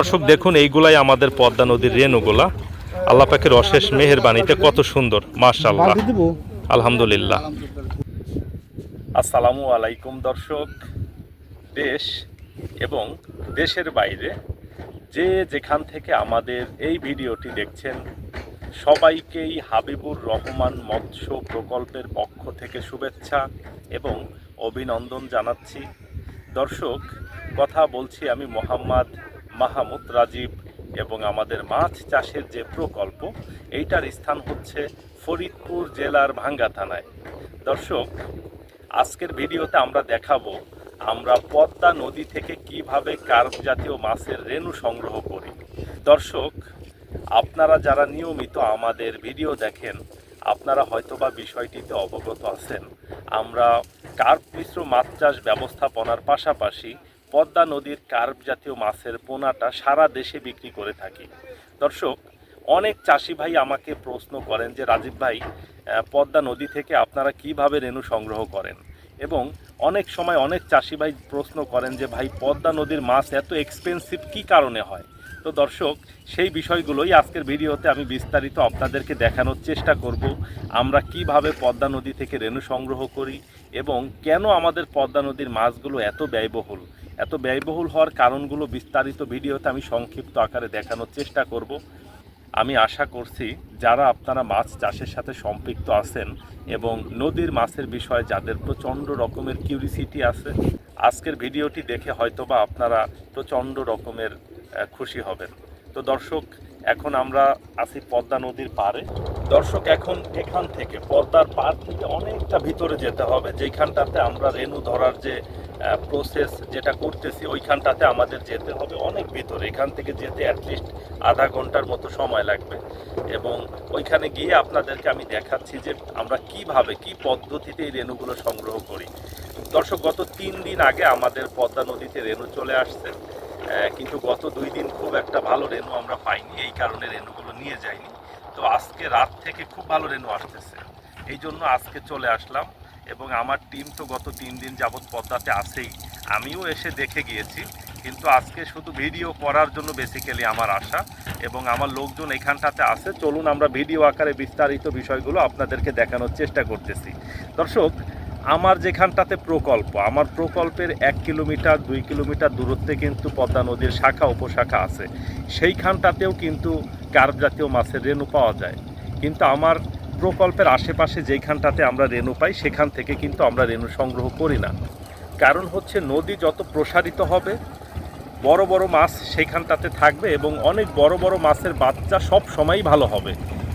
দর্শক দেখুন এইগুলাই আমাদের পদ্মা নদীর রেণুগুলা। আল্লাহ পাকের অশেষ মেহেরবানিতে কত সুন্দর মাশাআল্লাহ। বালতি আলহামদুলিল্লাহ। আসসালামু আলাইকুম দর্শক। দেশ এবং দেশের বাইরে যে যেখান থেকে আমাদের এই ভিডিওটি দেখছেন সবাইকেই হাবিবুর রহমান মৎস্য প্রকল্পের পক্ষ থেকে শুভেচ্ছা এবং অভিনন্দন জানাচ্ছি। দর্শক কথা বলছি আমি মোহাম্মদ মাহমুদ রাজীব এবং আমাদের মাছ চাষের যে প্রকল্প, এইটার স্থান হচ্ছে ফরিদপুর জেলার ভাঙ্গা থানায়। দর্শক, আজকের ভিডিওতে আমরা দেখাবো আমরা পদ্মা নদী থেকে কীভাবে কার্প জাতীয় মাছের রেণু সংগ্রহ করি। দর্শক, আপনারা যারা নিয়মিত আমাদের ভিডিও দেখেন, আপনারা হয়তোবা বিষয়টিতে অবগত আছেন। আমরা কার্প মিশ্র মাছ চাষ ব্যবস্থাপনার পাশাপাশি পদ্মা নদীর কার্প জাতীয় মাছের পোনাটা সারা দেশে বিক্রি করে থাকি। দর্শক, অনেক চাষি ভাই আমাকে প্রশ্ন করেন যে, রাজীব ভাই পদ্মা নদী থেকে আপনারা কীভাবে রেণু সংগ্রহ করেন? এবং অনেক সময় অনেক চাষি ভাই প্রশ্ন করেন যে, ভাই, পদ্মা নদীর মাছ এত এক্সপেন্সিভ কি কারণে হয়? তো দর্শক, সেই বিষয়গুলোই আজকের ভিডিওতে আমি বিস্তারিত আপনাদেরকে দেখানোর চেষ্টা করব, আমরা কীভাবে পদ্মা নদী থেকে রেণু সংগ্রহ করি এবং কেন আমাদের পদ্মা নদীর মাছগুলো এত ব্যয়বহুল? এত ব্যয়বহুল হওয়ার কারণগুলো বিস্তারিত ভিডিওতে আমি সংক্ষিপ্ত আকারে দেখানোর চেষ্টা করব। আমি আশা করছি যারা আপনারা মাছ চাষের সাথে সম্পৃক্ত আছেন এবং নদীর মাছের বিষয়ে যাদের প্রচণ্ড রকমের কিউরিসিটি আছে, আজকের ভিডিওটি দেখে হয়তোবা আপনারা প্রচণ্ড রকমের খুশি হবেন। তো দর্শক এখন আমরা আছি পদ্মা নদীর পাড়ে। দর্শক, এখন এখান থেকে পদ্মার পাড় থেকে অনেকটা ভিতরে যেতে হবে। যেখানটাতে আমরা রেণু ধরার যে প্রসেস যেটা করতেছি, ওইখানটাতে আমাদের যেতে হবে অনেক ভিতরে। এখান থেকে যেতে অ্যাটলিস্ট আধা ঘণ্টার মতো সময় লাগবে। এবং ওইখানে গিয়ে আপনাদেরকে আমি দেখাচ্ছি যে আমরা কীভাবে, কি পদ্ধতিতে এই রেণুগুলো সংগ্রহ করি। দর্শক, গত তিন দিন আগে আমাদের পদ্মা নদীতে রেণু চলে আসছে। কিন্তু গত দুই দিন খুব একটা ভালো রেনু আমরা পাইনি, এই কারণে রেনুগুলো নিয়ে যাইনি। তো আজকে রাত থেকে খুব ভালো রেনু আসতেছে। এই জন্য আজকে চলে আসলাম এবং আমার টিম তো গত তিন দিন যাবৎ পদ্মাতে আছেই। আমিও এসে দেখে গিয়েছি, কিন্তু আজকে শুধু ভিডিও করার জন্য বেসিক্যালি আমার আশা এবং আমার লোকজন এখানটাতে আছে। চলুন আমরা ভিডিও আকারে বিস্তারিত বিষয়গুলো আপনাদেরকে দেখানোর চেষ্টা করতেছি। দর্শক আমার যেখানটাতে প্রকল্প, আমার প্রকল্পের এক কিলোমিটার, দুই কিলোমিটার দূরত্বে কিন্তু পদ্মা নদীর শাখা, উপশাখা আছে। সেইখানটাতেও কিন্তু কার্প জাতীয় মাছের রেণু পাওয়া যায়। কিন্তু আমার প্রকল্পের আশেপাশে যেইখানটাতে আমরা রেণু পাই, সেখান থেকে কিন্তু আমরা রেণু সংগ্রহ করি না। কারণ হচ্ছে নদী যত প্রসারিত হবে, বড় বড় মাছ সেখানটাতে থাকবে এবং অনেক বড় বড় মাছের বাচ্চা সব সময়ই ভালো হবে।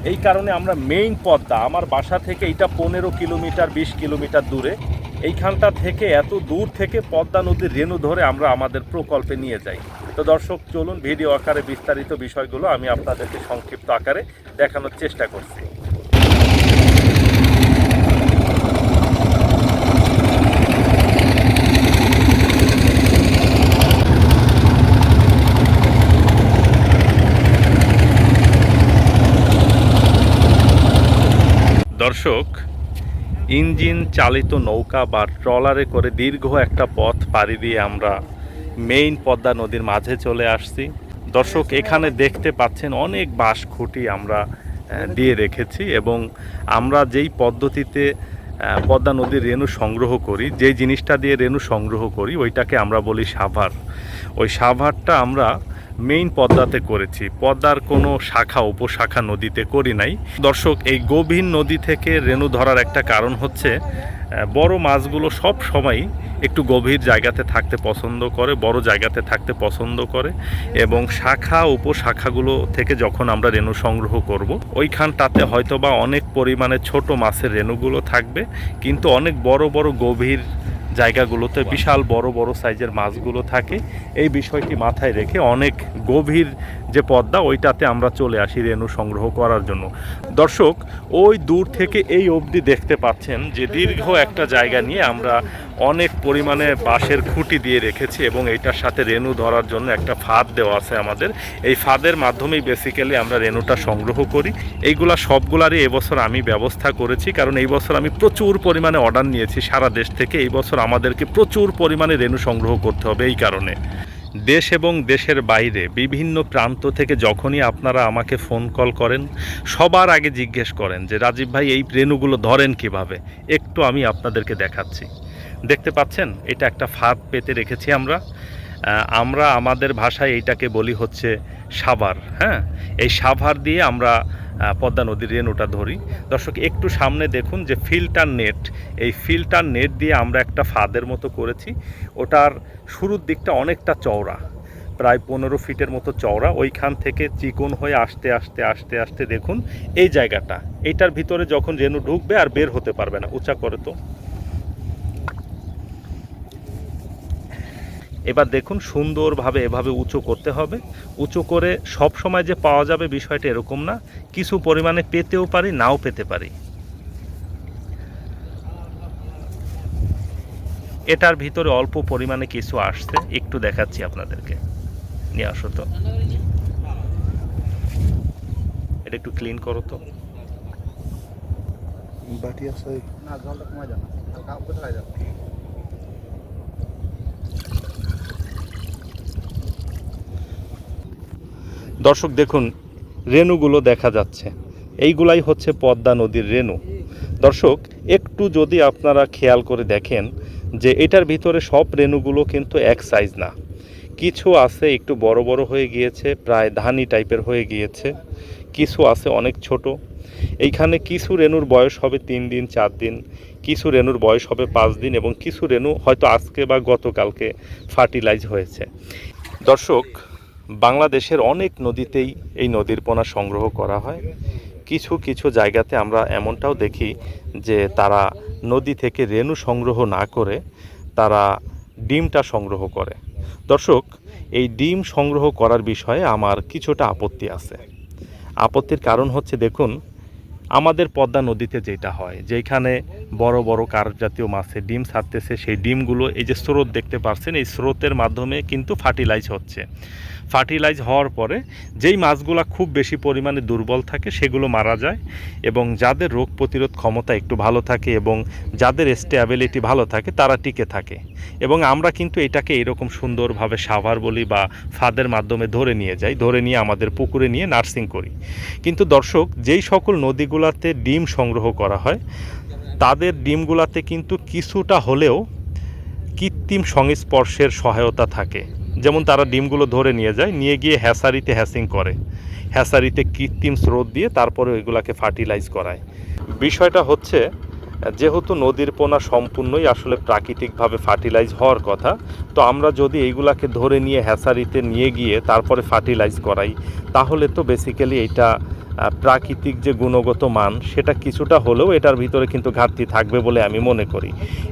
এই কারণে আমরা মেইন পদ্মা, আমার বাসা থেকে এটা পনেরো কিলোমিটার, বিশ কিলোমিটার দূরে। এইখানটা থেকে এত দূর থেকে পদ্মা নদীর রেণু ধরে আমরা আমাদের প্রকল্পে নিয়ে যাই। তো দর্শক, চলুন ভিডিও আকারে বিস্তারিত বিষয়গুলো আমি আপনাদেরকে সংক্ষিপ্ত আকারে দেখানোর চেষ্টা করছি। দর্শক, ইঞ্জিন চালিত নৌকা বা ট্রলারে করে দীর্ঘ একটা পথ পাড়ি দিয়ে আমরা মেইন পদ্মা নদীর মাঝে চলে আসছি। দর্শক, এখানে দেখতে পাচ্ছেন অনেক বাঁশ খুঁটি আমরা দিয়ে রেখেছি এবং আমরা যেই পদ্ধতিতে পদ্মা নদীর রেণু সংগ্রহ করি, যেই জিনিসটা দিয়ে রেণু সংগ্রহ করি, ওইটাকে আমরা বলি সাভার। ওই সাভারটা আমরা মেইন পদ্মাতে করেছি। পদ্মার কোনো শাখা, উপশাখা নদীতে করি নাই। দর্শক, এই গভীর নদী থেকে রেণু ধরার একটা কারণ হচ্ছে বড় মাছগুলো সব সময়ই একটু গভীর জায়গাতে থাকতে পছন্দ করে, বড় জায়গাতে থাকতে পছন্দ করে এবং শাখা, উপশাখাগুলো থেকে যখন আমরা রেণু সংগ্রহ করব, ওইখানটাতে হয়তো বা অনেক পরিমাণে ছোট মাছের রেণুগুলো থাকবে, কিন্তু অনেক বড় বড় গভীর জায়গাগুলোতে বিশাল বড় বড় সাইজের মাছগুলো থাকে। এই বিষয়টি মাথায় রেখে অনেক গভীর যে পদ্মা, ওইটাতে আমরা চলে আসি রেণু সংগ্রহ করার জন্য। দর্শক, ওই দূর থেকে এই অবধি দেখতে পাচ্ছেন যে দীর্ঘ একটা জায়গা নিয়ে আমরা অনেক পরিমাণে বাঁশের খুঁটি দিয়ে রেখেছি এবং এইটার সাথে রেণু ধরার জন্য একটা ফাঁদ দেওয়া আছে আমাদের। এই ফাঁদের মাধ্যমেই বেসিক্যালি আমরা রেণুটা সংগ্রহ করি। এইগুলা সবগুলারই এবছর আমি ব্যবস্থা করেছি, কারণ এই বছর আমি প্রচুর পরিমাণে অর্ডার নিয়েছি সারা দেশ থেকে। এই বছর আমাদেরকে প্রচুর পরিমাণে রেণু সংগ্রহ করতে হবে এই কারণে। দেশ এবং দেশের বাইরে বিভিন্ন প্রান্ত থেকে যখনই আপনারা আমাকে ফোন কল করেন, সবার আগে জিজ্ঞেস করেন যে, রাজীব ভাই, এই রেণুগুলো ধরেন কীভাবে? একটু আমি আপনাদেরকে দেখাচ্ছি। দেখতে পাচ্ছেন? এটা একটা ফাঁদ পেতে রেখেছি আমরা। আমরা আমাদের ভাষায় এইটাকে বলি হচ্ছে সাভার হ্যাঁ? এই সাভার দিয়ে আমরা পদ্মা নদীর রেণুটা ধরি। দর্শক, একটু সামনে দেখুন যে ফিল্টার নেট, এই ফিল্টার নেট দিয়ে আমরা একটা ফাঁদের মতো করেছি। ওটার শুরুর দিকটা অনেকটা চওড়া, প্রায় পনেরো ফিটের মতো চওড়া। ওইখান থেকে চিকন হয়ে আসতে আসতে আসতে আসতে দেখুন, এই জায়গাটা। এইটার ভিতরে যখন রেণু ঢুকবে আর বের হতে পারবে না, উঁচা করে তো। এবার দেখুন সুন্দরভাবে এভাবে উঁচু করতে হবে। উঁচু করে সব সময় যে পাওয়া যাবে বিষয়টা এরকম না। কিছু পরিমাণে পেতেও পারি নাও পেতে পারি। এটার ভিতরে অল্প পরিমাণে কিছু আসছে। একটু দেখাচ্ছি আপনাদেরকে। নিয়ে আসো তো। এটা একটু ক্লিন করো তো। বাটি আছে। না জলটা কমে যাবে হালকা উপরে যাবে। দর্শক দেখুন, রেণুগুলো দেখা যাচ্ছে। এইগুলাই হচ্ছে পদ্মা নদীর রেণু। দর্শক, একটু যদি আপনারা খেয়াল করে দেখেন যে এটার ভিতরে সব রেণুগুলো কিন্তু এক সাইজ না। কিছু আছে একটু বড় বড় হয়ে গিয়েছে, প্রায় ধানি টাইপের হয়ে গিয়েছে। কিছু আছে অনেক ছোট। এইখানে কিছু রেণুর বয়স হবে তিন দিন, চার দিন, কিছু রেণুর বয়স হবে পাঁচ দিন এবং কিছু রেণু হয়তো আজকে বা গতকালকে ফার্টিলাইজ হয়েছে। দর্শক বাংলাদেশের অনেক নদীতেই এই নদীর পোনা সংগ্রহ করা হয়। কিছু কিছু জায়গাতে আমরা এমনটাও দেখি যে তারা নদী থেকে রেণু সংগ্রহ না করে তারা ডিমটা সংগ্রহ করে। দর্শক, এই ডিম সংগ্রহ করার বিষয়ে আমার কিছুটা আপত্তি আছে। আপত্তির কারণ হচ্ছে, দেখুন, আমাদের পদ্মা নদীতে যেটা হয়, যেখানে বড় বড় কার্প জাতীয় মাছের ডিম ছাড়তেছে, সেই ডিমগুলো এই যে স্রোত দেখতে পাচ্ছেন এই স্রোতের মাধ্যমে কিন্তু ফার্টিলাইজ হচ্ছে। ফার্টিলাইজ হওয়ার পরে যেই মাছগুলো খুব বেশি পরিমাণে দুর্বল থাকে, সেগুলো মারা যায় এবং যাদের রোগ প্রতিরোধ ক্ষমতা একটু ভালো থাকে এবং যাদের স্টেবিলিটি ভালো থাকে, তারা টিকে থাকে। এবং আমরা কিন্তু এটাকে এরকম সুন্দরভাবে সাভার বলি বা ফাদের মাধ্যমে ধরে নিয়ে যাই, ধরে নিয়ে আমাদের পুকুরে নিয়ে নার্সিং করি। কিন্তু দর্শক, যেই সকল নদীগুলোতে ডিম সংগ্রহ করা হয়, তাদের ডিমগুলাতে কিন্তু কিছুটা হলেও কৃত্রিম সংস্পর্শের সহায়তা থাকে। যেমন তারা ডিমগুলো ধরে নিয়ে যায়, নিয়ে গিয়ে হ্যাসারিতে হ্যাসিং করে। হ্যাসারিতে কৃত্রিম স্রোত দিয়ে তারপরে ওইগুলাকে ফার্টিলাইজ করায়। বিষয়টা হচ্ছে, যেহেতু নদীর পোনা সম্পূর্ণই আসলে প্রাকৃতিকভাবে ফার্টিলাইজ হওয়ার কথা, তো আমরা যদি এইগুলাকে ধরে নিয়ে হ্যাসারিতে নিয়ে গিয়ে তারপরে ফার্টিলাইজ করাই, তাহলে তো বেসিক্যালি এটা প্রাকৃতিক যে গুণগত মান, সেটা কিছুটা হলেও এটার ভিতরে কিন্তু ঘাটতি থাকবে বলে আমি মনে করি।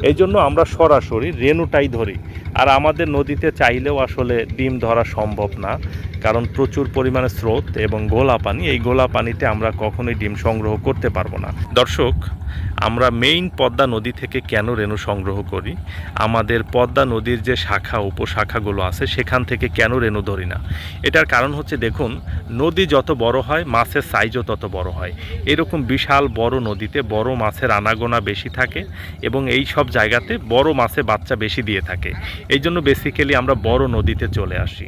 এই জন্য আমরা সরাসরি রেণুটাই ধরি। আর আমাদের নদীতে চাইলেও আসলে ডিম ধরা সম্ভব না, কারণ প্রচুর পরিমাণে স্রোত এবং গোলা পানি। এই গোলা পানিতে আমরা কখনোই ডিম সংগ্রহ করতে পারব না। দর্শক, আমরা মেইন পদ্মা নদী থেকে কেন রেণু সংগ্রহ করি? আমাদের পদ্মা নদীর যে শাখা, উপশাখাগুলো আছে, সেখান থেকে কেন রেণু ধরি না? এটার কারণ হচ্ছে, দেখুন, নদী যত বড় হয়, মাছের সাইজও তত বড় হয়। এরকম বিশাল বড় নদীতে বড় মাছের আনাগোনা বেশি থাকে এবং এই সব জায়গাতে বড় মাছে বাচ্চা বেশি দিয়ে থাকে। এই জন্য বেসিক্যালি আমরা বড় নদীতে চলে আসি।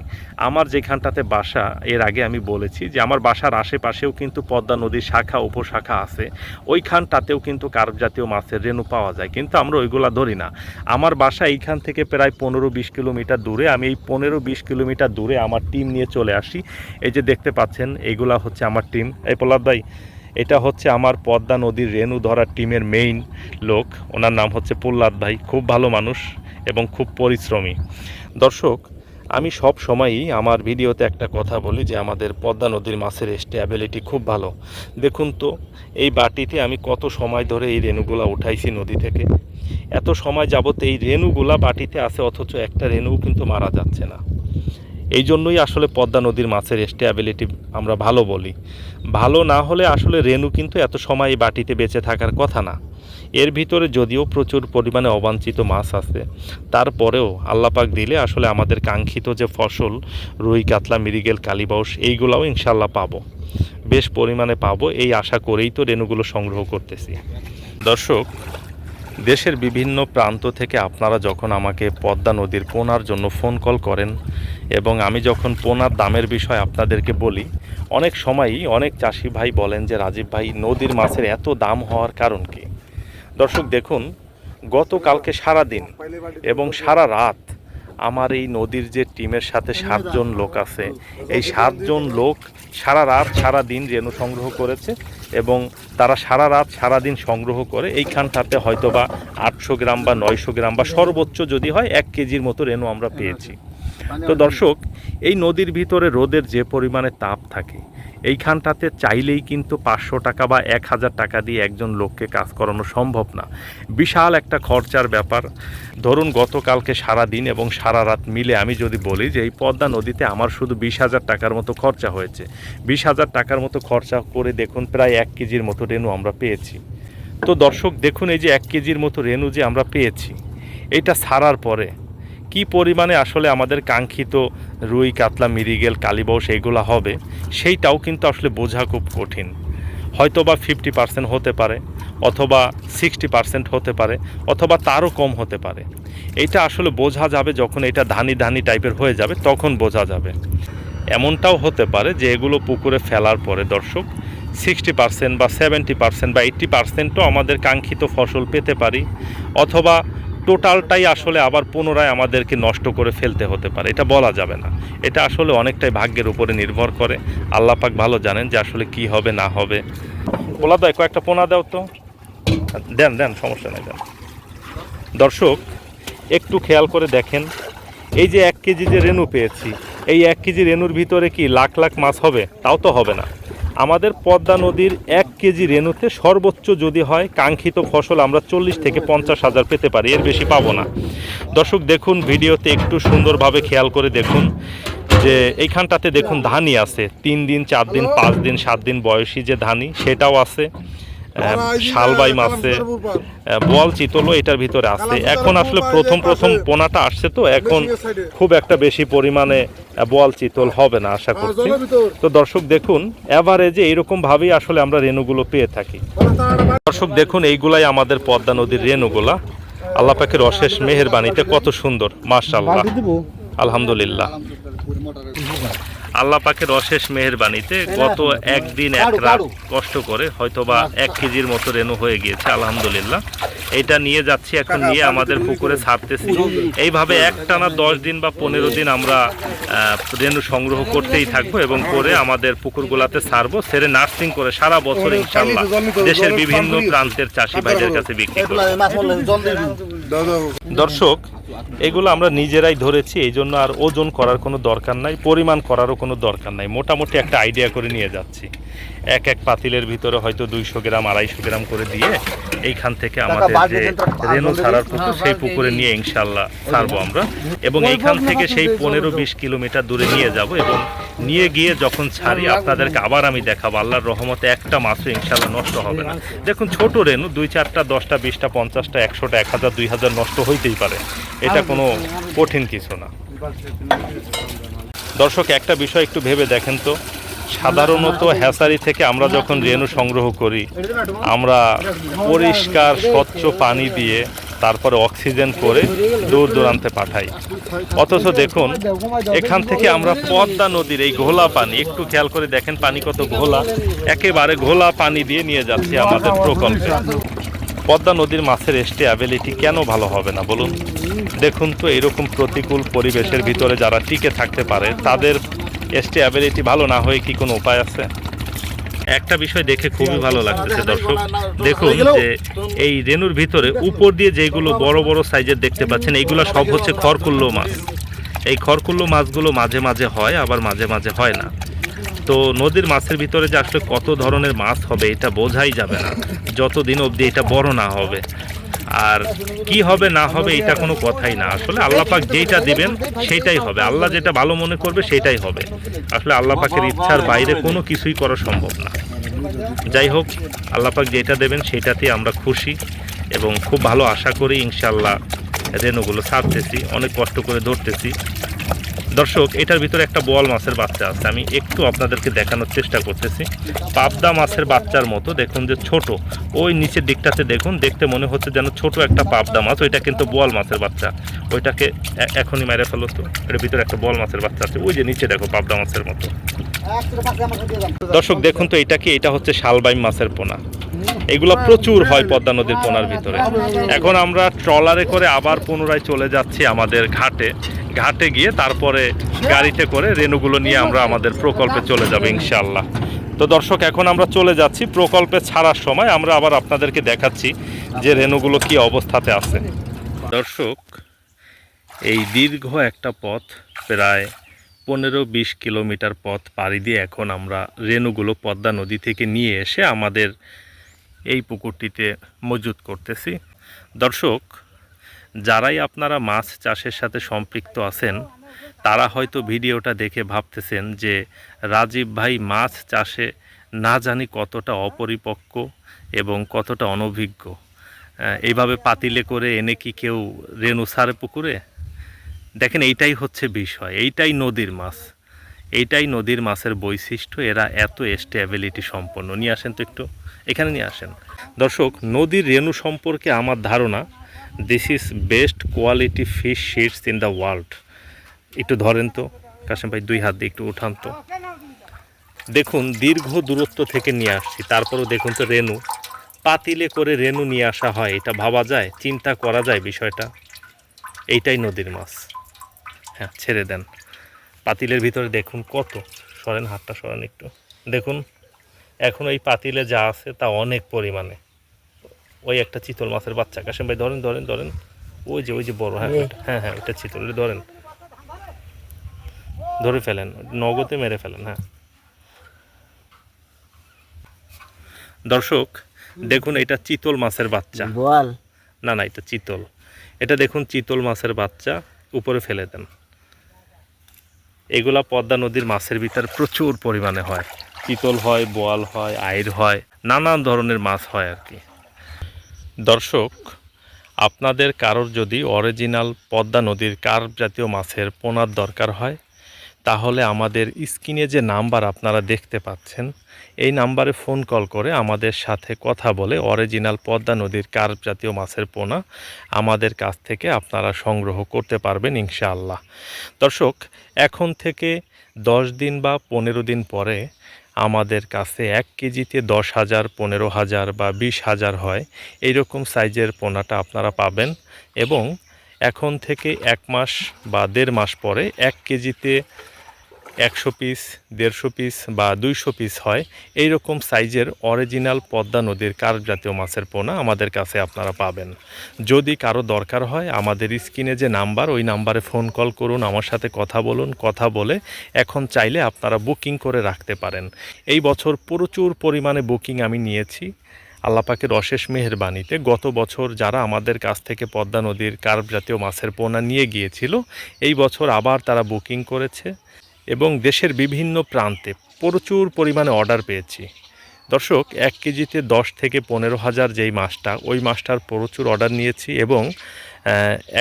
আমার যেখানটাতে বাসা, এর আগে আমি বলেছি যে আমার বাসার আশেপাশেও কিন্তু পদ্মা নদীর শাখা, উপশাখা আছে। ওইখানটাতেও কিন্তু কার্প জাতীয় মাছের রেণু পাওয়া যায়, কিন্তু আমরা ওইগুলা ধরি না। আমার বাসা এইখান থেকে প্রায় পনেরো বিশ কিলোমিটার দূরে। আমি এই পনেরো বিশ কিলোমিটার দূরে আমার টিম নিয়ে চলে আসি। এই যে দেখতে পাচ্ছেন এইগুলা হচ্ছে আমার টিম এই প্রহ্লাদ ভাই, এটা হচ্ছে আমার পদ্মা নদীর রেণু ধরার টিমের মেইন লোক। ওনার নাম হচ্ছে প্রহ্লাদ ভাই। খুব ভালো মানুষ। এবং খুব পরিশ্রমী। দর্শক, আমি সব সময়ই আমার ভিডিওতে একটা কথা বলি যে আমাদের পদ্মা নদীর মাছের স্টেবিলিটি খুব ভালো। দেখুন তো, এই বাটিতে আমি কত সময় ধরে এই রেণুগুলা উঠাইছি নদী থেকে। এত সময় যাবত এই রেণুগুলা বাটিতে আছে, অথচ একটা রেণুও কিন্তু মারা যাচ্ছে না। এই জন্যই আসলে পদ্মা নদীর মাছের স্টেবিলিটি আমরা ভালো বলি। ভালো না হলে আসলে রেণু কিন্তু এত সময় এই বাটিতে বেঁচে থাকার কথা না। এর ভিতরে যদিও প্রচুর পরিমাণে অবাঞ্ছিত মাছ আছে, তারপরেও আল্লাপাক দিলে আসলে আমাদের কাঙ্ক্ষিত যে ফসল, রুই, কাতলা মিরিগেল কালীবাউস, এইগুলাও ইনশাল্লাহ পাবো। বেশ পরিমাণে পাবো, এই আশা করেই তো রেণুগুলো সংগ্রহ করতেছি। দর্শক, দেশের বিভিন্ন প্রান্ত থেকে আপনারা যখন আমাকে পদ্মা নদীর পোনার জন্য ফোন কল করেন এবং আমি যখন পোনার দামের বিষয় আপনাদেরকে বলি, অনেক সময়ই অনেক চাষি ভাই বলেন যে, রাজীব ভাই, নদীর মাছের এত দাম হওয়ার কারণ কি? দর্শক দেখুন, গতকালকে সারা দিন এবং সারা রাত আমার এই নদীর যে টিমের সাথে সাতজন লোক আছে, এই সাতজন লোক সারা রাত, সারা দিন রেণু সংগ্রহ করেছে এবং তারা সারা রাত, সারা দিন সংগ্রহ করে এইখানটাতে হয়তো বা আটশো গ্রাম বা নয়শো গ্রাম বা সর্বোচ্চ যদি হয়, এক কেজির মতো রেণু আমরা পেয়েছি। তো দর্শক এই নদীর ভিতরে রোদের যে পরিমাণে তাপ থাকে এইখানটাতে চাইলেই কিন্তু পাঁচশো টাকা বা এক হাজার টাকা দিয়ে একজন লোককে কাজ করানো সম্ভব না। বিশাল একটা খরচার ব্যাপার। ধরুন গতকালকে সারা দিন এবং সারা রাত মিলে আমি যদি বলি যে এই পদ্মা নদীতে আমার শুধু বিশ হাজার টাকার মতো খরচা হয়েছে। বিশ হাজার টাকার মতো খরচা করে দেখুন প্রায় এক কেজির মতো রেণু আমরা পেয়েছি। তো দর্শক দেখুন এই যে এক কেজির মতো রেণু যে আমরা পেয়েছি এটা ছাড়ার পরে কি পরিমাণে আসলে আমাদের কাঙ্ক্ষিত রুই, কাতলা মিরিগেল কালীবাউস এইগুলো হবে, সেইটাও কিন্তু আসলে বোঝা খুব কঠিন। হয়তো বা ফিফটি পার্সেন্ট হতে পারে, অথবা সিক্সটি পার্সেন্ট হতে পারে, অথবা তারও কম হতে পারে। এটা আসলে বোঝা যাবে যখন এটা ধানি ধানি টাইপের হয়ে যাবে, তখন বোঝা যাবে। এমনটাও হতে পারে যে এগুলো পুকুরে ফেলার পরে, দর্শক সিক্সটি পার্সেন্ট বা সেভেন্টি পার্সেন্ট বা এইট্টি পার্সেন্টও আমাদের কাঙ্ক্ষিত ফসল পেতে পারি, অথবা টোটালটাই আসলে আবার পুনরায় আমাদেরকে নষ্ট করে ফেলতে হতে পারে। এটা বলা যাবে না। এটা আসলে অনেকটাই ভাগ্যের উপরে নির্ভর করে। আল্লাহ পাক ভালো জানেন যে আসলে কি হবে, না হবে। বলা দাও কয়েকটা পোনা দাও তো। দেন দেন, সমস্যা নেই, দেন। দর্শক, একটু খেয়াল করে দেখেন। এই যে এক কেজি যে রেণু পেয়েছি, এই এক কেজি রেণুর ভিতরে কি লাখ লাখ মাছ হবে? তাও তো হবে না। আমাদের পদ্মা নদীর এক কেজি রেণুতে সর্বোচ্চ যদি হয় কাঙ্ক্ষিত ফসল আমরা চল্লিশ থেকে পঞ্চাশ হাজার পেতে পারি, এর বেশি পাবো না। দর্শক, দেখুন ভিডিওতে একটু সুন্দরভাবে খেয়াল করে দেখুন যে এইখানটাতে দেখুন ধানই আছে, তিন দিন, চার দিন, পাঁচ দিন, সাত দিন বয়সী যে ধানই, সেটাও আছে। শালবাই মাছে বল চিতলও এটার ভিতরে আছে এখন আসলে প্রথম প্রথম পোনাটা আসছে তো এখন খুব একটা বেশি পরিমাণে বল চিতল হবে না আশা করছি। তো দর্শক দেখুন এভারেজে এইরকম ভাবেই আসলে আমরা রেণুগুলো পেয়ে থাকি। দর্শক দেখুন এইগুলাই আমাদের পদ্মা নদীর রেণুগুলা। আল্লাহ পাকের অশেষ মেহেরবানিতে কত সুন্দর মার্শাল্লাহ আলহামদুলিল্লাহ। আল্লাহ পাকের অশেষ মেহেরবানিতে গত একদিন এক রাত কষ্ট করে হয়তোবা এক কেজির মতো রেনু হয়ে গিয়েছে আলহামদুলিল্লাহ। এটা নিয়ে যাচ্ছি এখন নিয়ে আমাদের পুকুরে ছাড়তেছি। এইভাবে একটানা দশ দিন বা পনেরো দিন আমরা আহ, রেণু সংগ্রহ করতেই থাকব এবং করে আমাদের পুকুরগুলাতে ছাড়বো। সেরে নার্সিং করে সারা বছর ইনশাল্লাহ দেশের বিভিন্ন প্রান্তের চাষি ভাইদের কাছে বিক্রি করব। দর্শক এগুলো আমরা নিজেরাই ধরেছি এই জন্য আর ওজন করার কোনো দরকার নাই পরিমাণ করারও কোনো দরকার নাই। মোটামুটি একটা আইডিয়া করে নিয়ে যাচ্ছি। এক এক পাতিলের ভিতরে হয়তো দুইশো গ্রাম আড়াইশো গ্রাম করে দিয়ে এইখান থেকে আমাদের যে রেনু ছাড়ার পুকুর সেই পুকুরে নিয়ে ইনশাল্লাহ ছাড়বো আমরা। এবং এইখান থেকে সেই পনেরো বিশ কিলোমিটার দূরে নিয়ে যাব এবং নিয়ে গিয়ে যখন ছাড়ি আপনাদেরকে আবার আমি দেখাবো। আল্লাহর রহমতে একটা মাছও ইনশাল্লাহ নষ্ট হবে না। দেখুন ছোট রেনু দুই চারটা দশটা বিশটা পঞ্চাশটা একশোটা এক হাজার দুই হাজার নষ্ট হইতেই পারে। এটা কোনো কঠিন কিছু না। দর্শক, একটা বিষয় একটু ভেবে দেখেন তো। সাধারণত হ্যাসারি থেকে আমরা যখন রেণু সংগ্রহ করি, আমরা পরিষ্কার, স্বচ্ছ পানি দিয়ে তারপরে অক্সিজেন করে দূর দূরান্তে পাঠাই। অথচ দেখুন, এখান থেকে আমরা পদ্মা নদীর এই ঘোলা পানি, একটু খেয়াল করে দেখেন পানি কত ঘোলা, একেবারে ঘোলা পানি দিয়ে নিয়ে যাচ্ছি আমাদের প্রকল্পে। পদ্মা নদীর মাছের স্টেবিলিটি কেন ভালো হবে না, বলুন? দেখুন তো এরকম প্রতিকূল পরিবেশের ভিতরে যারা টিকে থাকতে পারে তাদের স্টেবিলিটি ভালো না হয়ে কি কোনো উপায় আছে? একটা বিষয় দেখে খুবই ভালো লাগতেছে দর্শক। দেখুন যে এই রেনুর ভিতরে উপর দিয়ে যেগুলো বড় বড় সাইজের দেখতে পাচ্ছেন এইগুলো সব হচ্ছে খড়কুল্লো মাছ। এই খড়কুল্লো মাছগুলো মাঝে মাঝে হয় আবার মাঝে মাঝে হয় না। তো নদীর মাছের ভিতরে যে আসলে কত ধরনের মাছ হবে এটা বোঝাই যাবে না। যতদিন অবধি এটা বড় না হবে। আর কি হবে, না হবে, এটা কোনো কথাই না। আসলে আল্লাপাক যেটা দেবেন, সেটাই হবে। আল্লাহ যেটা ভালো মনে করবে, সেটাই হবে। আসলে আল্লাপাকের ইচ্ছার বাইরে কোনো কিছুই করা সম্ভব না। যাই হোক আল্লাপাক যেটা দেবেন সেটাতে আমরা খুশি এবং খুব ভালো আশা করি ইনশাল্লাহ রেণুগুলো ছাড়তেছি, অনেক কষ্ট করে ধরতেছি। দর্শক, এটার ভিতরে একটা বোয়াল মাছের বাচ্চা আছে। আমি একটু আপনাদেরকে দেখানোর চেষ্টা করতেছি। পাবদা মাছের বাচ্চার মতো, দেখুন যে ছোট। ওই নিচের দিকটাতে দেখুন, দেখতে মনে হচ্ছে যেন ছোট একটা পাবদা মাছ। ওইটা কিন্তু বোয়াল মাছের বাচ্চা। ওইটাকে এখনই মেরে ফেলো তো। এটার ভিতরে একটা বোয়াল মাছের বাচ্চা আছে। ওই যে নিচে দেখো, পাবদা মাছের মতো। দর্শক, দেখুন তো, এটা কি? এটা হচ্ছে শালবাইম মাছের পোনা। এগুলো প্রচুর হয় পদ্মা নদীর পোনার ভিতরে। এখন আমরা ট্রলারে করে আবার পুনরায় চলে যাচ্ছি আমাদের ঘাটে। ঘাটে গিয়ে তারপরে গাড়িতে করে রেনুগুলো নিয়ে আমরা আমাদের প্রকল্পে চলে যাব ইনশাল্লাহ তো দর্শক, এখন আমরা চলে যাচ্ছি প্রকল্পে ছাড়ার সময়। আমরা আবার আপনাদেরকে দেখাচ্ছি যে রেনুগুলো কি অবস্থাতে আছে। দর্শক, এই দীর্ঘ একটা পথ, প্রায় পনেরো বিশ কিলোমিটার পথ পাড়ি দিয়ে এখন আমরা রেনুগুলো পদ্মা নদী থেকে নিয়ে এসে আমাদের এই পুকুরটিতে মজুত করতেছি। দর্শক যারাই আপনারা মাছ চাষের সাথে সম্পৃক্ত আছেন, তারা হয়তো ভিডিওটা দেখে ভাবতেছেন যে রাজীব ভাই মাছ চাষে না জানি কতটা অপরিপক্ক এবং কতটা অনভিজ্ঞ। এইভাবে পাতিলে করে এনে কি কেউ রেনু সারে পুকুরে? দেখেন, এইটাই হচ্ছে বিষয়, এইটাই নদীর মাছ, এইটাই নদীর মাছের বৈশিষ্ট্য, এরা এত স্টেবিলিটি সম্পন্ন। নিয়ে আসেন তো একটু, এখানে নিয়ে আসেন। দর্শক, নদীর রেণু সম্পর্কে আমার ধারণা this is best quality fish seeds in the world একটু ধরেন তো, কাশেম ভাই দুই হাত দিয়ে একটু উঠান তো। দেখুন, দীর্ঘ দূরত্ব থেকে নিয়ে আসছি। তারপরেও দেখুন তো রেনু। পাতিলে করে রেনু নিয়ে আসা হয়, এটা ভাবা যায়, চিন্তা করা যায় বিষয়টা। এইটাই নদীর মাছ। হ্যাঁ ছেড়ে দেন। পাতিলের ভিতরে দেখুন কত। সরেন হাতটা, সরেন একটু। দেখুন, এখন ওই পাতিলে যা আছে তা অনেক পরিমাণে। ওই একটা চিতল মাছের বাচ্চা। কাশেম ভাই ধরেন ধরেন ধরেন। ওই যে ওই যে বড় হ্যাঁ হ্যাঁ হ্যাঁ ওইটা চিতল ধরেন। ধরে ফেলেন নগদে মেরে ফেলেন হ্যাঁ। দর্শক দেখুন এটা চিতল মাছের বাচ্চা। বল না না এটা চিতল। এটা দেখুন চিতল মাছের বাচ্চা উপরে ফেলে দেন। এগুলা পদ্মা নদীর মাছের ভিতর প্রচুর পরিমাণে হয়। চিতল হয় বোয়াল হয় আইর হয় নানান ধরনের মাছ হয় আর কি। দর্শক, আপনাদের কারোর যদি অরিজিনাল পদ্মা নদীর কার্প জাতীয় মাছের পোনার দরকার হয়, তাহলে আমাদের স্ক্রিনে যে নাম্বার আপনারা দেখতে পাচ্ছেন, এই নাম্বারে ফোন কল করে আমাদের সাথে কথা বলে অরিজিনাল পদ্মা নদীর কার্প জাতীয় মাছের পোনা আমাদের কাছ থেকে আপনারা সংগ্রহ করতে পারবেন ইনশাআল্লাহ। দর্শক, এখন থেকে দশ দিন বা পনেরো দিন পরে আমাদের কাছে এক কেজিতে দশ হাজার, পনেরো হাজার বা বিশ হাজার হয়। এইরকম সাইজের পোনাটা আপনারা পাবেন এবং এখন থেকে এক মাস বা দেড় মাস পরে এক কেজিতে একশো পিস দেড়শো পিস বা দুইশো পিস হয়। এই রকম সাইজের অরিজিনাল পদ্মা নদীর কার জাতীয় মাছের পোনা আমাদের কাছে আপনারা পাবেন। যদি কারও দরকার হয়, আমাদের স্ক্রিনে যে নাম্বার, ওই নাম্বারে ফোন কল করুন, আমার সাথে কথা বলুন, কথা বলে এখন চাইলে আপনারা বুকিং করে রাখতে পারেন। এই বছর প্রচুর পরিমাণে বুকিং আমি নিয়েছি। আল্লাপাকের অশেষ মেহেরবানিতে গত বছর যারা আমাদের কাছ থেকে পদ্মা নদীর কার্প জাতীয় মাছের পোনা নিয়ে গিয়েছিল, এই বছর আবার তারা বুকিং করেছে। এবং দেশের বিভিন্ন প্রান্তে প্রচুর পরিমাণে অর্ডার পেয়েছি। দর্শক, এক কেজিতে দশ থেকে পনেরো হাজার যেই মাছটা, ওই মাছটার প্রচুর অর্ডার নিয়েছি এবং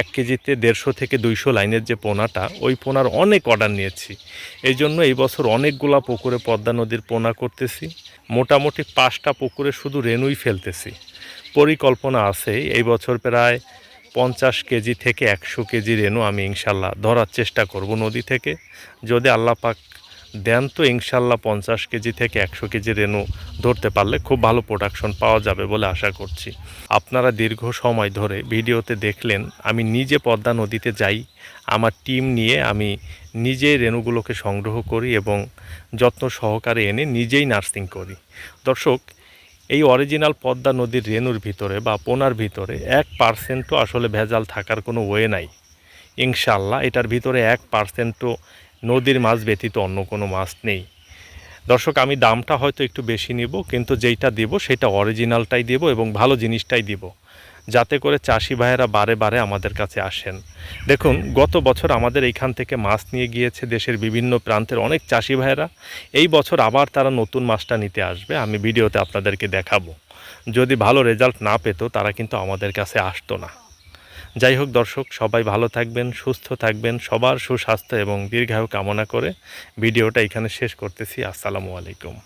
এক কেজিতে দেড়শো থেকে দুইশো লাইনের যে পোনাটা, ওই পোনার অনেক অর্ডার নিয়েছি। এই জন্য এই বছর অনেকগুলা পুকুরে পদ্মা নদীর পোনা করতেছি। মোটামুটি পাঁচটা পুকুরে শুধু রেনুই ফেলতেছি। পরিকল্পনা আছে, এই বছর প্রায় পঞ্চাশ কেজি থেকে একশো কেজি রেনু আমি ইনশাল্লাহ ধরার চেষ্টা করব নদী থেকে। যদি আল্লাহ পাক দেন তো ইনশাল্লাহ পঞ্চাশ কেজি থেকে একশো কেজি রেনু ধরতে পারলে খুব ভালো প্রোডাকশন পাওয়া যাবে বলে আশা করছি। আপনারা দীর্ঘ সময় ধরে ভিডিওতে দেখলেন, আমি নিজে পদ্মা নদীতে যাই, আমার টিম নিয়ে আমি নিজে রেনুগুলোকে সংগ্রহ করি এবং যত্ন সহকারে এনে নিজেই নার্সিং করি। দর্শক এই অরিজিনাল পদ্মা নদীর রেনুর ভিতরে বা পোনার ভিতরে এক পার্সেন্টও আসলে ভেজাল থাকার কোনো ওয়ে নাই। ইনশাল্লাহ এটার ভিতরে এক পার্সেন্টও নদীর মাছ ব্যতীত অন্য কোনো মাছ নেই। দর্শক, আমি দামটা হয়তো একটু বেশি নিব, কিন্তু যেইটা দেবো সেটা অরিজিনালটাই দেব এবং ভালো জিনিসটাই দিব। যাতে করে চাষি ভাইয়েরা বারে বারে আমাদের কাছে আসেন। দেখুন, গত বছর আমাদের এইখান থেকে মাছ নিয়ে গিয়েছে দেশের বিভিন্ন প্রান্তের অনেক চাষি ভাইয়েরা। এই বছর আবার তারা নতুন মাছটা নিতে আসবে, আমি ভিডিওতে আপনাদেরকে দেখাবো। যদি ভালো রেজাল্ট না পেতো, তারা কিন্তু আমাদের কাছে আসতো না। যাই হোক দর্শক, সবাই ভালো থাকবেন, সুস্থ থাকবেন, সবার সুস্বাস্থ্য এবং দীর্ঘায়ু কামনা করে ভিডিওটা এখানে শেষ করতেছি। আসসালামু আলাইকুম।